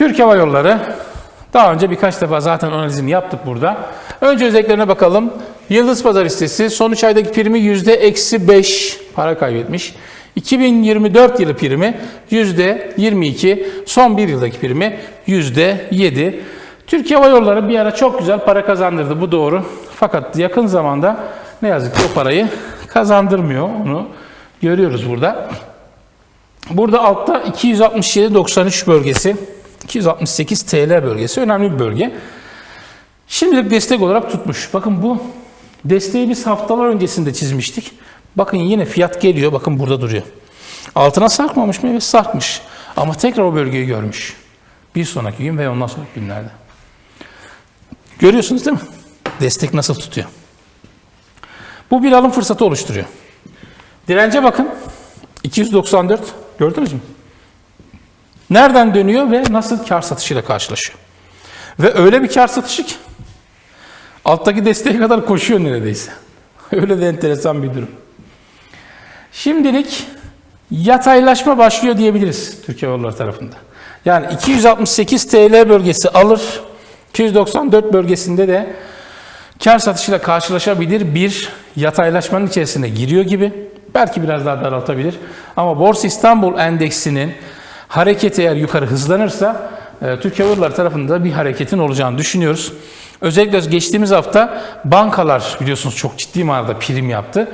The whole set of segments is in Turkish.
Türk Hava Yolları daha önce birkaç defa zaten analizini yaptık burada. Önce özelliklerine bakalım. Yıldız Pazar listesi son 3 aydaki primi yüzde eksi 5 para kaybetmiş. 2024 yılı primi yüzde 22, son bir yıldaki primi yüzde 7. Türkiye Hava Yolları bir ara çok güzel para kazandırdı bu doğru. Fakat yakın zamanda ne yazık ki o parayı kazandırmıyor. Onu görüyoruz burada. Burada altta 267.93 bölgesi, 268 TL bölgesi önemli bir bölge. Şimdilik destek olarak tutmuş. Bakın bu desteği biz haftalar öncesinde çizmiştik. Bakın yine fiyat geliyor. Bakın burada duruyor. Altına sarkmamış mı? Evet sarkmış. Ama tekrar o bölgeyi görmüş. Bir sonraki gün ve ondan sonraki günlerde. Görüyorsunuz değil mi? Destek nasıl tutuyor. Bu bir alım fırsatı oluşturuyor. Dirence bakın. 294. Gördünüz mü? Nereden dönüyor ve nasıl kar satışıyla karşılaşıyor. Ve öyle bir kar satışı ki alttaki desteğe kadar koşuyor neredeyse. Öyle de enteresan bir durum. Şimdilik yataylaşma başlıyor diyebiliriz Türkiye Yolları tarafında. Yani 268 TL bölgesi alır, 294 bölgesinde de kar satışıyla karşılaşabilir bir yataylaşmanın içerisine giriyor gibi. Belki biraz daha daraltabilir. Ama Borsa İstanbul Endeksinin hareketi eğer yukarı hızlanırsa e, Türkiye Hava tarafında bir hareketin olacağını düşünüyoruz. Özellikle geçtiğimiz hafta bankalar biliyorsunuz çok ciddi manada prim yaptı.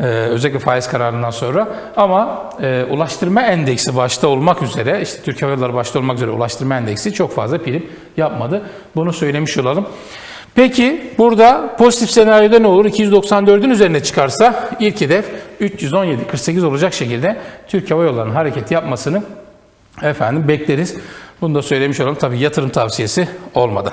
Ee, özellikle faiz kararından sonra. Ama e, ulaştırma endeksi başta olmak üzere, işte Türkiye Hava Yolları başta olmak üzere ulaştırma endeksi çok fazla prim yapmadı. Bunu söylemiş olalım. Peki burada pozitif senaryoda ne olur? 294'ün üzerine çıkarsa ilk hedef 317-48 olacak şekilde Türkiye Hava Yolları'nın hareket yapmasını efendim bekleriz. Bunu da söylemiş olalım. Tabii yatırım tavsiyesi olmadan.